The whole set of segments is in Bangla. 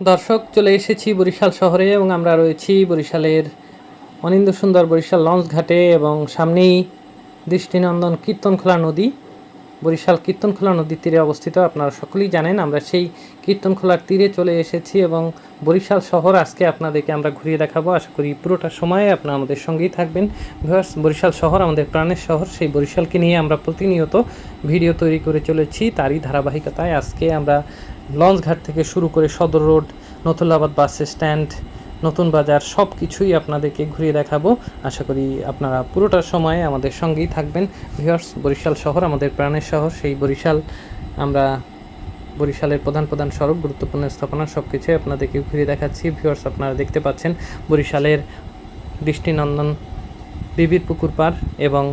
দর্শক, চলে এসেছি বরিশাল শহরে এবং আমরা রয়েছি বরিশালের অনিন্দ সুন্দর বরিশাল লঞ্চ ঘাটে এবং সামনেই দৃষ্টিনন্দন কীর্তনখোলা নদী। বরিশাল কীর্তনখোলা নদীর তীরে অবস্থিত, আপনারা সকলেই জানেন, আমরা সেই কীর্তনখোলার তীরে চলে এসেছি এবং বরিশাল শহর আজকে আপনাদেরকে আমরা ঘুরিয়ে দেখাবো। আশা করি পুরোটা সময়ে আপনারা আমাদের সঙ্গেই থাকবেন। ভিউয়ার্স, বরিশাল শহর আমাদের প্রাণের শহর, সেই বরিশালকে নিয়ে আমরা প্রতিনিয়ত ভিডিও তৈরি করে চলেছি। তারই ধারাবাহিকতায় আজকে আমরা লঞ্চ ঘাট থেকে শুরু করে সদর রোড নতুলাবাদ বাস স্ট্যান্ড নতুন বাজার সব কিছুই আপনাদেরকে ঘুরিয়ে দেখাবো। আশা করি আপনারা পুরোটা সময়ে আমাদের সঙ্গেই থাকবেন। ভিউয়ার্স, বরিশাল শহর আমাদের প্রাণের শহর। সেই বরিশাল, আমরা বরিশালের প্রধান প্রধান সড়ক, গুরুত্বপূর্ণ স্থাপনা সব কিছুই আপনাদেরকে ঘুরিয়ে দেখাচ্ছি। ভিউয়ার্স, আপনারা দেখতে পাচ্ছেন বরিশালের দৃষ্টিনন্দন বিবির পুকুর পার এবং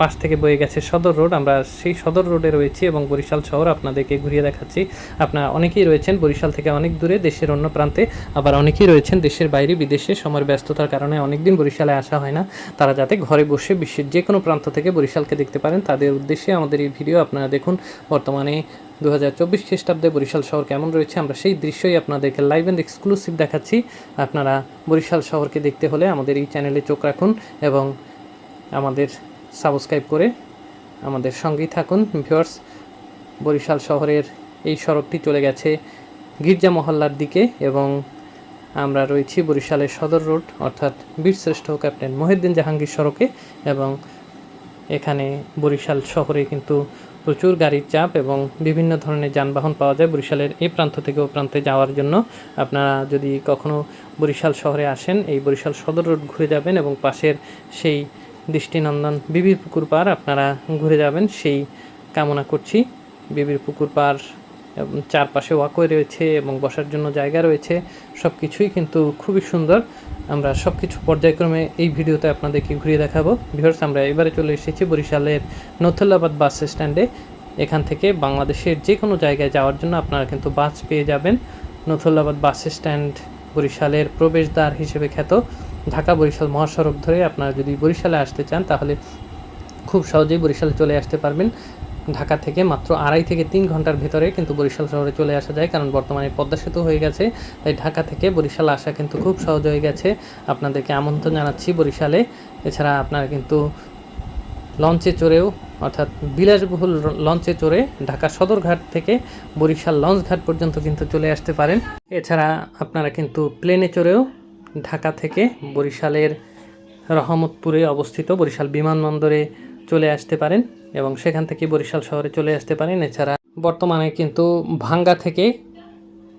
পাশ থেকে বয়ে গেছে সদর রোড। আমরা সেই সদর রোডে রয়েছি এবং বরিশাল শহর আপনাদেরকে ঘুরিয়ে দেখাচ্ছি। আপনারা অনেকেই রয়েছেন বরিশাল থেকে অনেক দূরে, দেশের অন্য প্রান্তে। আবার অনেকেই রয়েছেন দেশের বাইরে, বিদেশে। সময়ের ব্যস্ততার কারণে অনেকদিন বরিশালে আসা হয় না। তারা যাতে ঘরে বসে বিশ্বের যে কোনো প্রান্ত থেকে বরিশালকে দেখতে পারেন, তাদের উদ্দেশ্যে আমাদের এই ভিডিও আপনারা দেখুন। বর্তমানে দু হাজার চব্বিশ খ্রিস্টাব্দে বরিশাল শহর কেমন রয়েছে, আমরা সেই দৃশ্যই আপনাদেরকে লাইভ অ্যান্ড এক্সক্লুসিভ দেখাচ্ছি। আপনারা বরিশাল শহরকে দেখতে হলে আমাদের এই চ্যানেলে চোখ রাখুন এবং আমাদের সাবস্ক্রাইব করে আমাদের সঙ্গেই থাকুন। ভিউয়ার্স, বরিশাল শহরের এই সড়কটি চলে গেছে গির্জা মহল্লার দিকে এবং আমরা রয়েছি বরিশালের সদর রোড, অর্থাৎ বীরশ্রেষ্ঠ ক্যাপ্টেন মহিউদ্দিন জাহাঙ্গীর সড়কে এবং এখানে বরিশাল শহরে কিন্তু প্রচুর গাড়ির চাপ এবং বিভিন্ন ধরনের যানবাহন পাওয়া যায় বরিশালের এই প্রান্ত থেকে ও প্রান্তে যাওয়ার জন্য। আপনারা যদি কখনো বরিশাল শহরে আসেন, এই বরিশাল সদর রোড ঘুরে যাবেন এবং পাশের সেই দৃষ্টিনন্দন, বিবির পুকুর পার আপনারা ঘুরে যাবেন, সেই কামনা করছি। বিবির পুকুর এবং চারপাশে ওয়াকওয়ে রয়েছে এবং বসার জন্য জায়গা রয়েছে সব কিছুই কিন্তু খুবই সুন্দর। আমরা সব কিছু পর্যায়ক্রমে এই ভিডিওতে আপনাদেরকে ঘুরিয়ে দেখাবো। ভিউয়ার্স, আমরা এবারে চলে এসেছি বরিশালের নথুল্লাবাদ বাস স্ট্যান্ডে। এখান থেকে বাংলাদেশের যে কোনো জায়গায় যাওয়ার জন্য আপনারা কিন্তু বাস পেয়ে যাবেন। নথুল্লাবাদ বাস স্ট্যান্ড বরিশালের প্রবেশদ্বার হিসেবে খ্যাত। ঢাকা বরিশাল মহাসড়ক ধরে আপনারা যদি বরিশালে আসতে চান, তাহলে খুব সহজেই বরিশালে চলে আসতে পারবেন। ঢাকা থেকে মাত্র আড়াই থেকে তিন ঘণ্টার ভেতরে কিন্তু বরিশাল শহরে চলে আসা যায়, কারণ বর্তমানে পদ্মা সেতু হয়ে গেছে। তাই ঢাকা থেকে বরিশাল আসা কিন্তু খুব সহজ হয়ে গেছে। আপনাদেরকে আমন্ত্রণ জানাচ্ছি বরিশালে। এছাড়া আপনারা কিন্তু লঞ্চে চড়েও, অর্থাৎ বিলাসবহুল লঞ্চে চড়ে ঢাকা সদরঘাট থেকে বরিশাল লঞ্চ ঘাট পর্যন্ত কিন্তু চলে আসতে পারেন। এছাড়া আপনারা কিন্তু প্লেনে চড়েও ঢাকা থেকে বরিশালের রহমতপুরে অবস্থিত বরিশাল বিমানবন্দরে চলে আসতে পারেন এবং সেখান থেকে বরিশাল শহরে চলে আসতে পারেন। এছাড়া বর্তমানে কিন্তু ভাঙ্গা থেকে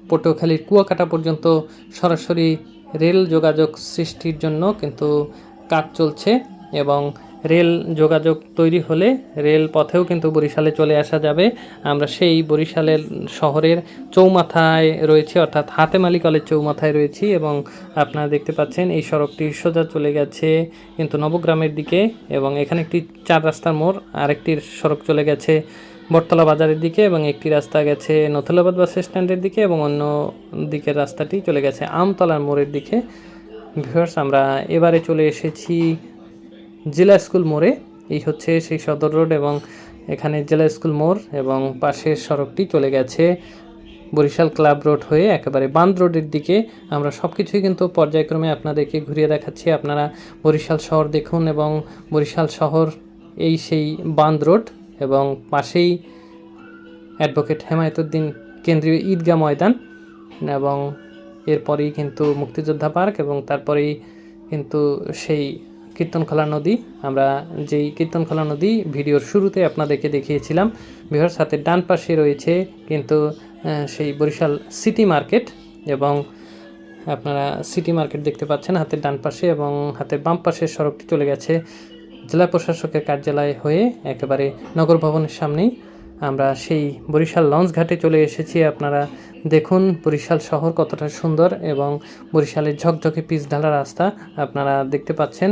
পটুয়াখালীর কুয়াকাটা পর্যন্ত সরাসরি রেল যোগাযোগ সৃষ্টির জন্য কিন্তু কাজ চলছে এবং রেল যোগাযোগ তৈরি হলে রেল পথেও কিন্তু বরিশালে চলে আসা যাবে। আমরা সেই বরিশালের শহরের চৌমাথায় রয়েছে, অর্থাৎ হাতেমালি কলেজ চৌমাথায় রয়েছি এবং আপনারা দেখতে পাচ্ছেন এই সড়কটি সোজা চলে গেছে কিন্তু নবগ্রামের দিকে এবং এখানে একটি চার রাস্তার মোড় আরেকটি সড়ক চলে গেছে বটতলা বাজারের দিকে এবং একটি রাস্তা গেছে নথুলাবাদ বাস স্ট্যান্ডের দিকে এবং অন্য দিকের রাস্তাটি চলে গেছে আমতলার মোড়ের দিকে। ভিউয়ার্স, আমরা এবারে চলে এসেছি জেলা স্কুল মোড়ে, এই হচ্ছে সেই সদর রোড এবং এখানে জেলা স্কুল মোড় এবং পাশের সড়কটি চলে গেছে বরিশাল ক্লাব রোড হয়ে একেবারে বান্দ রোডের দিকে। আমরা সব কিছুই কিন্তু পর্যায়ক্রমে আপনাদেরকে ঘুরিয়ে দেখাচ্ছি। আপনারা বরিশাল শহর দেখুন এবং বরিশাল শহর এই সেই বান্দ রোড এবং পাশেই অ্যাডভোকেট হেমায়তুদ্দিন কেন্দ্রীয় ঈদগাহ ময়দান এবং এরপরেই কিন্তু মুক্তিযোদ্ধা পার্ক এবং তারপরেই কিন্তু সেই কীর্তনখোলা নদী, আমরা যেই কীর্তনখোলা নদী ভিডিওর শুরুতে আপনাদেরকে দেখিয়েছিলাম, বিহার সাথে ডান পাশে রয়েছে কিন্তু সেই বরিশাল সিটি মার্কেট এবং আপনারা সিটি মার্কেট দেখতে পাচ্ছেন হাতের ডান পাশে এবং হাতের বাম পাশের সড়কটি চলে গেছে জেলা প্রশাসকের কার্যালয় হয়ে একেবারে নগর ভবনের সামনেই। আমরা সেই বরিশাল লঞ্চ ঘাটে চলে এসেছি, আপনারা দেখুন বরিশাল শহর কতটা সুন্দর এবং বরিশালের ঝকঝকে পিচ ঢালা রাস্তা আপনারা দেখতে পাচ্ছেন।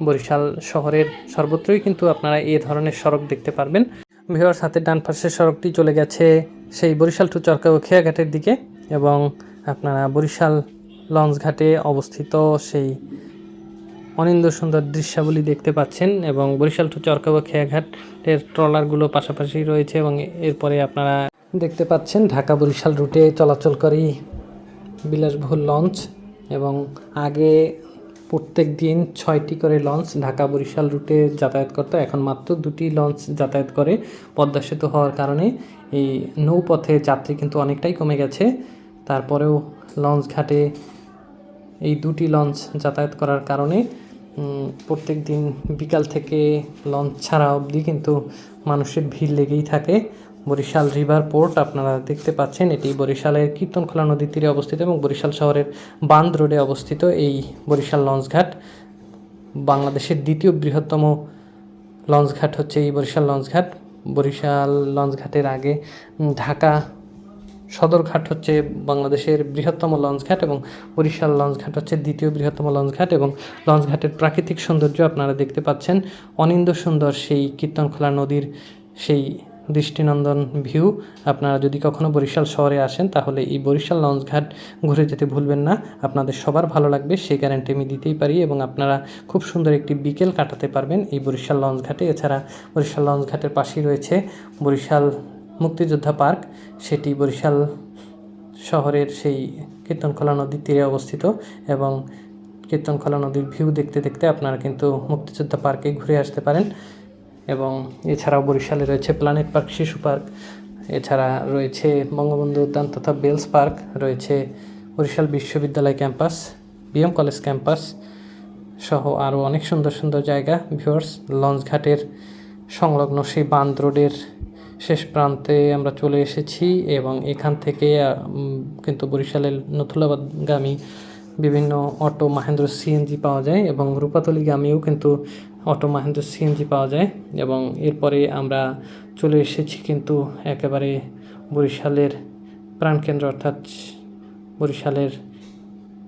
বরিশাল শহরের সর্বত্রই কিন্তু আপনারা এই ধরনের সড়ক দেখতে পারবেন। ভিওয়ার সাথে ডান পাশের সড়কটি চলে গেছে সেই বরিশাল টু চরকা ও খেয়াঘাটের দিকে এবং আপনারা বরিশাল লঞ্চ ঘাটে অবস্থিত সেই অনিন্দ সুন্দর দৃশ্যাবলী দেখতে পাচ্ছেন এবং বরিশাল টু চরকা ও খেয়াঘাটের ট্রলারগুলো পাশাপাশি রয়েছে এবং এরপরে আপনারা দেখতে পাচ্ছেন ঢাকা বরিশাল রুটে চলাচলকারী বিলাসবহুল লঞ্চ এবং আগে প্রত্যেক দিন ছয়টি করে লঞ্চ ঢাকা বরিশাল রুটে যাতায়াত করতো এখন মাত্র দুটি লঞ্চ যাতায়াত করে। পদ্মা সেতু হওয়ার কারণে এই নৌপথে যাত্রী কিন্তু অনেকটাই কমে গেছে। তারপরেও লঞ্চ ঘাটে এই দুটি লঞ্চ যাতায়াত করার কারণে প্রত্যেক দিন বিকাল থেকে লঞ্চ ছাড়া অবধি কিন্তু মানুষের ভিড় লেগেই থাকে। বরিশাল রিভার পোর্ট আপনারা দেখতে পাচ্ছেন। এটি বরিশালের কীর্তনখোলা নদীর তীরে অবস্থিত এবং বরিশাল শহরের বান্দ রোডে অবস্থিত এই বরিশাল লঞ্চঘাট বাংলাদেশের দ্বিতীয় বৃহত্তম লঞ্চঘাট হচ্ছে এই বরিশাল লঞ্চঘাট বরিশাল লঞ্চঘাটের আগে ঢাকা সদরঘাট হচ্ছে বাংলাদেশের বৃহত্তম লঞ্চঘাট এবং বরিশাল লঞ্চঘাট হচ্ছে দ্বিতীয় বৃহত্তম লঞ্চঘাট এবং লঞ্চঘাটের প্রাকৃতিক সৌন্দর্য আপনারা দেখতে পাচ্ছেন। অনিন্দ সুন্দর সেই কীর্তনখোলা নদীর সেই দৃষ্টিনন্দন ভিউ। আপনারা যদি কখনো বরিশাল শহরে আসেন, তাহলে এই বরিশাল লঞ্চঘাট ঘুরে যেতে ভুলবেন না। আপনাদের সবার ভালো লাগবে সেই গ্যারান্টি আমি দিতেই পারি এবং আপনারা খুব সুন্দর একটি বিকেল কাটাতে পারবেন এই বরিশাল লঞ্চঘাটে এছাড়া বরিশাল লঞ্চঘাটের পাশেই রয়েছে বরিশাল মুক্তিযোদ্ধা পার্ক। সেটি বরিশাল শহরের সেই কীর্তনখোলা নদীর তীরে অবস্থিত এবং কীর্তনখোলা নদীর ভিউ দেখতে দেখতে আপনারা কিন্তু মুক্তিযোদ্ধা পার্কে ঘুরে আসতে পারেন। এবং এছাড়াও বরিশালে রয়েছে প্ল্যানেট পার্ক শিশু পার্ক এছাড়া রয়েছে বঙ্গবন্ধু উদ্যান তথা বেলস পার্ক রয়েছে বরিশাল বিশ্ববিদ্যালয় ক্যাম্পাস বিএম কলেজ ক্যাম্পাস সহ আরও অনেক সুন্দর সুন্দর জায়গা। ভিউয়ার্স লঞ্চঘাটের সংলগ্ন সেই বান্দ রোডের শেষ প্রান্তে আমরা চলে এসেছি এবং এখান থেকে কিন্তু বরিশালের নথুলাবাদগামী বিভিন্ন অটো মাহেন্দ্র সিএনজি পাওয়া যায় এবং রূপাতলিগামীও কিন্তু অটো মাহেন্দ্র সিএনজি পাওয়া যায় এবং এরপরে আমরা চলে এসেছি কিন্তু একেবারে বরিশালের প্রাণকেন্দ্র অর্থাৎ বরিশালের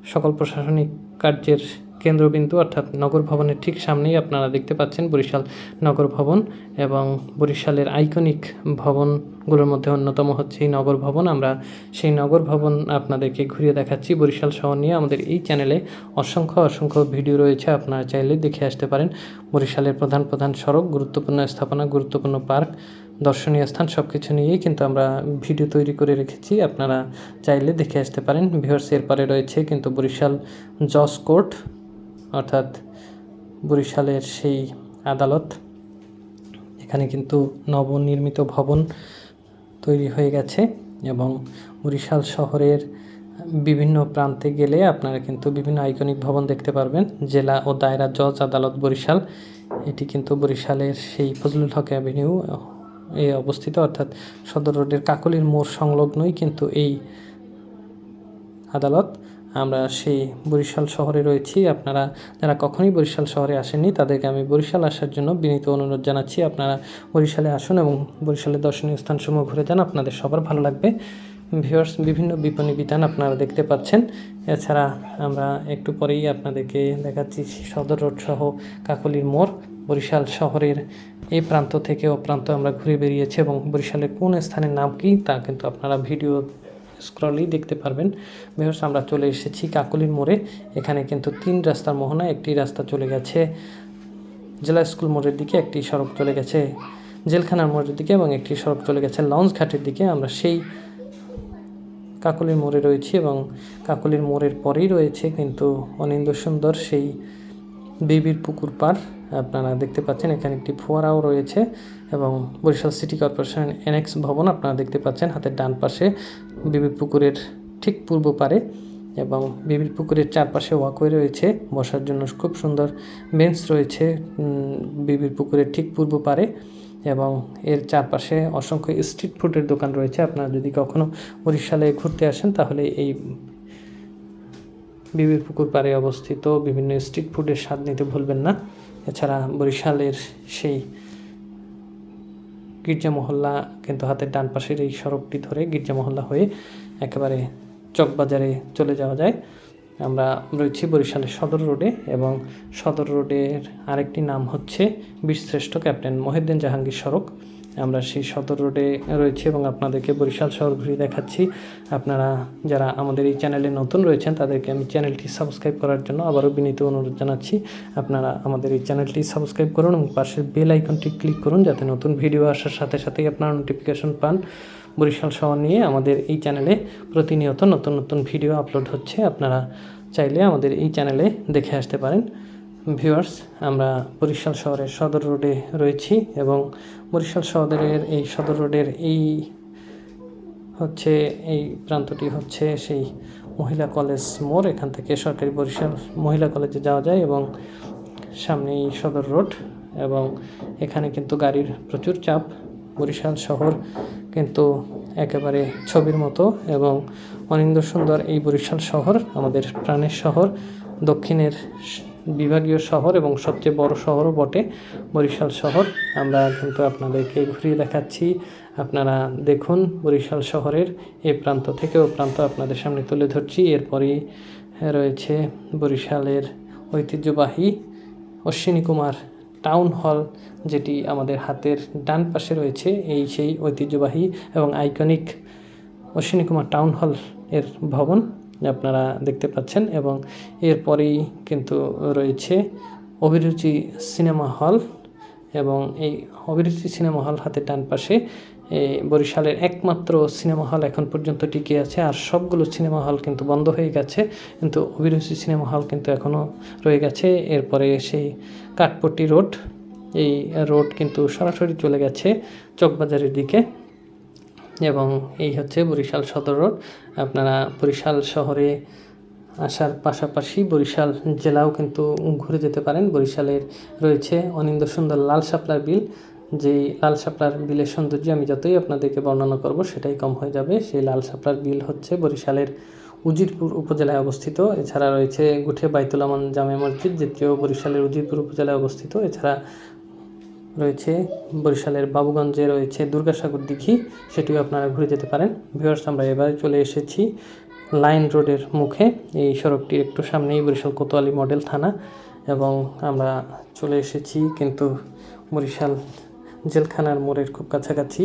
সকল প্রশাসনিক কার্যের কেন্দ্রবিন্দু, অর্থাৎ নগর ভবনের ঠিক সামনেই আপনারা দেখতে পাচ্ছেন বরিশাল নগর ভবন এবং বরিশালের আইকনিক ভবনগুলোর মধ্যে অন্যতম হচ্ছে এই নগর ভবন। আমরা সেই নগর ভবন আপনাদেরকে ঘুরিয়ে দেখাচ্ছি বরিশাল শহর নিয়ে। আমাদের এই চ্যানেলে অসংখ্য অসংখ্য ভিডিও রয়েছে, আপনারা চাইলে দেখে আসতে পারেন। বরিশালের প্রধান প্রধান সড়ক, গুরুত্বপূর্ণ স্থাপনা, গুরুত্বপূর্ণ পার্ক, দর্শনীয় স্থান সব কিছু নিয়েই কিন্তু আমরা ভিডিও তৈরি করে রেখেছি। আপনারা চাইলে দেখে আসতে পারেন। ভিউয়ার্স, এরপরে রয়েছে কিন্তু বরিশাল জজ কোর্ট। অর্থাৎ বরিশালের সেই আদালত। এখানে কিন্তু নবনির্মিত ভবন তৈরি হয়ে গেছে এবং বরিশাল শহরের বিভিন্ন প্রান্তে গেলে আপনারা কিন্তু বিভিন্ন আইকনিক ভবন দেখতে পারবেন। জেলা ও দায়রা জজ আদালত বরিশাল। এটি কিন্তু বরিশালের সেই ফজলুল হক অ্যাভিনিউ এ অবস্থিত। অর্থাৎ সদর রোডের কাকলির মোড় সংলগ্নই কিন্তু এই আদালত। আমরা সেই বরিশাল শহরে রয়েছি। আপনারা যারা কখনোই বরিশাল শহরে আসেননি, তাদেরকে আমি বরিশাল আসার জন্য বিনীত অনুরোধ জানাচ্ছি। আপনারা বরিশালে আসুন এবং বরিশালের দর্শনীয় স্থানসমূহ ঘুরে যান, আপনাদের সবার ভালো লাগবে। ভিউয়ার্স, বিভিন্ন বিপণী বিধান আপনারা দেখতে পাচ্ছেন। এছাড়া আমরা একটু পরেই আপনাদেরকে দেখাচ্ছি সদর রোড সহ কাকলির মোড়। বরিশাল শহরের এই প্রান্ত থেকে ও প্রান্ত আমরা ঘুরে বেরিয়েছি এবং বরিশালের কোন স্থানের নাম কি, তা কিন্তু আপনারা ভিডিও স্ক্রলেই দেখতে পারবেন। বেহস আমরা চলে এসেছি কাকলির মোড়ে। এখানে কিন্তু তিন রাস্তার মোহনা, একটি রাস্তা চলে গেছে জেলা স্কুল মোড়ের দিকে, একটি সড়ক চলে গেছে জেলখানার মোড়ের দিকে এবং একটি সড়ক চলে গেছে লঞ্চ ঘাটের দিকে। আমরা সেই কাকলির মোড়ে রয়েছি এবং কাকলির মোড়ের পরেই রয়েছে কিন্তু অনিন্দ সুন্দর সেই বেবির পুকুর পার, আপনারা দেখতে পাচ্ছেন এখানে একটি ফোয়ারাও রয়েছে এবং বরিশাল সিটি কর্পোরেশন এনএক্স ভবন আপনারা দেখতে পাচ্ছেন হাতের ডান পাশে বিবির পুকুরের ঠিক পূর্ব পারে এবং বিবির পুকুরের চারপাশে ওয়াকওয়ে রয়েছে, বসার জন্য খুব সুন্দর বেঞ্চ রয়েছে বিবির পুকুরের ঠিক পূর্ব পারে এবং এর চারপাশে অসংখ্য স্ট্রিট ফুডের দোকান রয়েছে। আপনারা যদি কখনো বরিশালে ঘুরতে আসেন তাহলে এই বিবির পুকুর পাড়ে অবস্থিত বিভিন্ন স্ট্রিট ফুডের স্বাদ নিতে ভুলবেন না। এছাড়া বরিশালের সেই গির্জা মহল্লা কিন্তু হাতের ডান পাশের এই সড়কটি ধরে গির্জা মহল্লা হয়ে একেবারে চকবাজারে চলে যাওয়া যায়। আমরা রয়েছি বরিশালের সদর রোডে এবং সদর রোডের আরেকটি নাম হচ্ছে বীরশ্রেষ্ঠ ক্যাপ্টেন মহিউদ্দিন জাহাঙ্গীর সড়ক। আমরা সেই সদর রোডে রয়েছি এবং আপনাদেরকে বরিশাল শহর ঘুরিয়ে দেখাচ্ছি। আপনারা যারা আমাদের এই চ্যানেলে নতুন রয়েছেন, তাদেরকে আমি চ্যানেলটি সাবস্ক্রাইব করার জন্য আবারও বিনীত অনুরোধ জানাচ্ছি। আপনারা আমাদের এই চ্যানেলটি সাবস্ক্রাইব করুন এবং পাশের বেল আইকনটি ক্লিক করুন যাতে নতুন ভিডিও আসার সাথে সাথেই আপনারা নোটিফিকেশন পান। বরিশাল শহর নিয়ে আমাদের এই চ্যানেলে প্রতিনিয়ত নতুন নতুন ভিডিও আপলোড হচ্ছে। আপনারা চাইলে আমাদের এই চ্যানেলে দেখে আসতে পারেন। ভিউয়ার্স, আমরা বরিশাল শহরের সদর রোডে রয়েছি এবং বরিশাল শহরের এই সদর রোডের এই হচ্ছে, এই প্রান্তটি হচ্ছে সেই মহিলা কলেজ মোড়। এখান থেকে সরকারি বরিশাল মহিলা কলেজে যাওয়া যায় এবং সামনেই সদর রোড এবং এখানে কিন্তু গাড়ির প্রচুর চাপ। বরিশাল শহর কিন্তু একেবারে ছবির মতো এবং অনিন্দ সুন্দর এই বরিশাল শহর, আমাদের প্রাণের শহর। দক্ষিণের বিভাগীয় শহর এবং সবচেয়ে বড় শহরও বটে বরিশাল শহর। আমরা কিন্তু আপনাদেরকে ঘুরিয়ে দেখাচ্ছি। আপনারা দেখুন বরিশাল শহরের এই প্রান্ত থেকে ও প্রান্ত আপনাদের সামনে তুলে ধরছি। এরপরেই রয়েছে বরিশালের ঐতিহ্যবাহী অশ্বিনী কুমার টাউন হল, যেটি আমাদের হাতের ডান পাশে রয়েছে। এই সেই ঐতিহ্যবাহী এবং iconic Ashwini Kumar town hall এর ভবন। আপনারা দেখতে পাচ্ছেন এবং এরপরেই কিন্তু রয়েছে অভিরুচি সিনেমা হল এবং এই অভিরুচি সিনেমা হল হাতে ডান পাশে বরিশালের একমাত্র সিনেমা হল এখন পর্যন্ত টিকে আছে আর সবগুলো সিনেমা হল কিন্তু বন্ধ হয়ে গেছে। কিন্তু অভিরুচি সিনেমা হল কিন্তু এখনও রয়ে গেছে। এরপরে সেই কাঠপট্টি রোড, এই রোড কিন্তু সরাসরি চলে গেছে চকবাজারের দিকে। এবং এই হচ্ছে বরিশাল সদর রোড। আপনারা বরিশাল শহরে আসার পাশাপাশি বরিশাল জেলাও কিন্তু ঘুরে যেতে পারেন। বরিশালের রয়েছে অনিন্দ সুন্দর লাল শাপলার বিল। যেই লাল শাপলার বিলের সৌন্দর্য আমি যতই আপনাদেরকে বর্ণনা করব, সেটাই কম হয়ে যাবে। সেই লাল শাপলার বিল হচ্ছে বরিশালের উজিরপুর উপজেলায় অবস্থিত। এছাড়া রয়েছে গুঠে বাইতুলামান জামে মসজিদ, যেটিও বরিশালের উজিরপুর উপজেলায় অবস্থিত। এছাড়া রয়েছে, বরিশালের বাবুগঞ্জে রয়েছে দুর্গাসাগর দিঘি, সেটিও আপনারা ঘুরে যেতে পারেন। ভিউয়ার্স আমরা এবারে চলে এসেছি লাইন রোডের মুখে। এই সড়কটির একটু সামনেই বরিশাল কোতোয়ালি মডেল থানা এবং আমরা চলে এসেছি কিন্তু বরিশাল জেলখানার মোড়ের খুব কাছাকাছি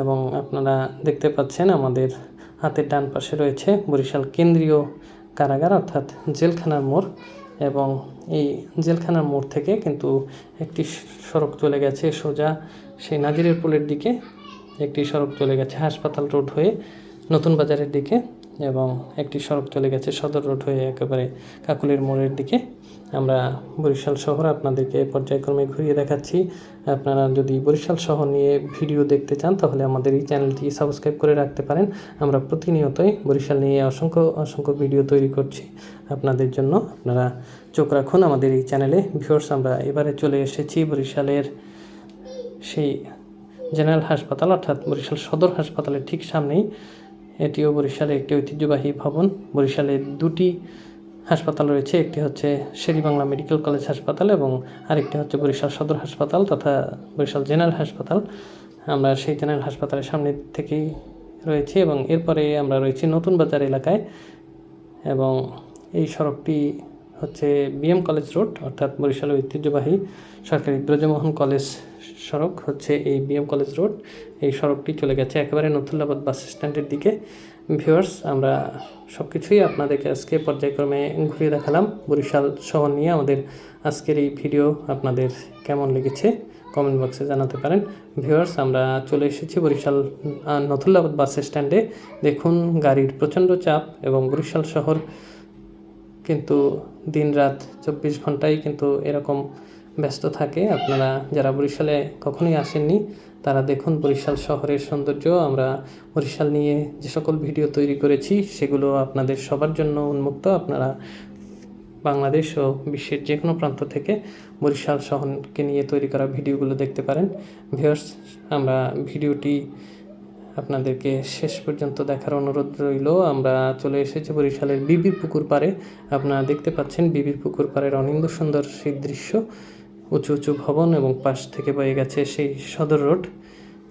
এবং আপনারা দেখতে পাচ্ছেন আমাদের হাতের ডান পাশে রয়েছে বরিশাল কেন্দ্রীয় কারাগার, অর্থাৎ জেলখানার মোড়। এবং এই জেলখানার মোড় থেকে কিন্তু একটি সড়ক চলে গেছে সোজা। সেই নাজিরের পুলের দিকে একটি সড়ক চলে গেছে, হাসপাতাল রোড হয়ে নতুন বাজারের দিকে এবং একটি সড়ক চলে গেছে সদর রোড হয়ে একেবারে কাকুলির মোড়ের দিকে। আমরা বরিশাল শহর আপনাদেরকে পর্যায়ক্রমে ঘুরিয়ে দেখাচ্ছি। আপনারা যদি বরিশাল শহর নিয়ে ভিডিও দেখতে চান, তাহলে আমাদের এই চ্যানেলটি সাবস্ক্রাইব করে রাখতে পারেন। আমরা প্রতিনিয়তই বরিশাল নিয়ে অসংখ্য অসংখ্য ভিডিও তৈরি করছি। আপনাদের জন্য। আপনারা চোখ রাখুন, আমাদের এই চ্যানেলে। ভিউয়ার্স, আমরা এবারে চলে এসেছি বরিশালের সেই জেনারেল হাসপাতাল, অর্থাৎ বরিশাল সদর হাসপাতালের ঠিক সামনেই। এটিও বরিশালের একটি ঐতিহ্যবাহী ভবন। বরিশালে দুটি হাসপাতাল রয়েছে, একটি হচ্ছে শেরিবাংলা মেডিকেল কলেজ হাসপাতাল এবং আরেকটি হচ্ছে বরিশাল সদর হাসপাতাল তথা বরিশাল জেনারেল হাসপাতাল। আমরা সেই জেনারেল হাসপাতালের সামনে থেকেই রয়েছি এবং এরপরে আমরা রয়েছি নতুন বাজার এলাকায় এবং সড়কটি হচ্ছে বিএম কলেজ রোড, অর্থাৎ বরিশালের ঐতিহ্যবাহী সরকারি ব্রজমোহন কলেজ সড়ক হচ্ছে এই বিএম কলেজ রোড। এই সড়কটি চলে গেছে একেবারে নথুল্লাবাদ বাস স্ট্যান্ডের দিকে। ভিউয়ার্স, আমরা সব কিছুই আপনাদেরকে আজকে পর্যায়ক্রমে ঘুরিয়ে দেখালাম। বরিশাল শহর নিয়ে আমাদের আজকের এই ভিডিও আপনাদের কেমন লেগেছে কমেন্ট বক্সে জানাতে পারেন। ভিউয়ার্স, আমরা চলে এসেছি বরিশাল নথুল্লাবাদ বাস স্ট্যান্ডে। দেখুন, গাড়ির প্রচণ্ড চাপ এবং বরিশাল শহর কিন্তু দিনরাত চব্বিশ ঘন্টাই কিন্তু এরকম ব্যস্ত থাকে। আপনারা যারা বরিশালে কখনোই আসেননি, তারা দেখুন বরিশাল শহরের সৌন্দর্য। আমরা বরিশাল নিয়ে যে সকল ভিডিও তৈরি করেছি, সেগুলো আপনাদের সবার জন্য উন্মুক্ত। আপনারা বাংলাদেশ ও বিশ্বের যে কোনো প্রান্ত থেকে বরিশাল শহরকে নিয়ে তৈরি করা ভিডিওগুলো দেখতে পারেন। ভিউয়ার্স, আমরা ভিডিওটি আপনাদেরকে শেষ পর্যন্ত দেখার অনুরোধ রইল। আমরা চলে এসেছি বরিশালের বিবির পুকুর পাড়ে। আপনারা দেখতে পাচ্ছেন বিবির পুকুর পাড়ের অনিন্দ সুন্দর সেই দৃশ্য। উঁচু উঁচু ভবন এবং পাশ থেকে বয়ে গেছে সেই সদর রোড।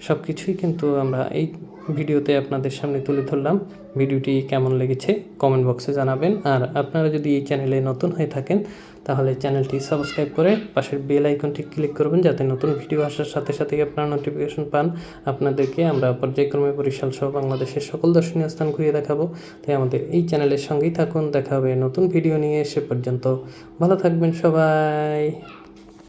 সব কিছুই কিন্তু আমরা এই ভিডিওতে আপনাদের সামনে তুলে ধরলাম। ভিডিওটি কেমন লেগেছে কমেন্ট বক্সে জানাবেন। আর আপনারা যদি এই চ্যানেলে নতুন হয়ে থাকেন তাহলে চ্যানেলটি সাবস্ক্রাইব করে পাশের বেল আইকনটি ক্লিক করবেন যাতে নতুন ভিডিও আসার সাথে সাথে আপনারা নোটিফিকেশন পান। আপনাদেরকে আমরা পর্যায়ক্রমে বরিশাল সহ বাংলাদেশের সকল দর্শনীয় স্থান ঘুরিয়ে দেখাবো। তাই আমাদের এই চ্যানেলের সঙ্গেই থাকুন। দেখা হবে নতুন ভিডিও নিয়ে। সে পর্যন্ত ভালো থাকবেন সবাই।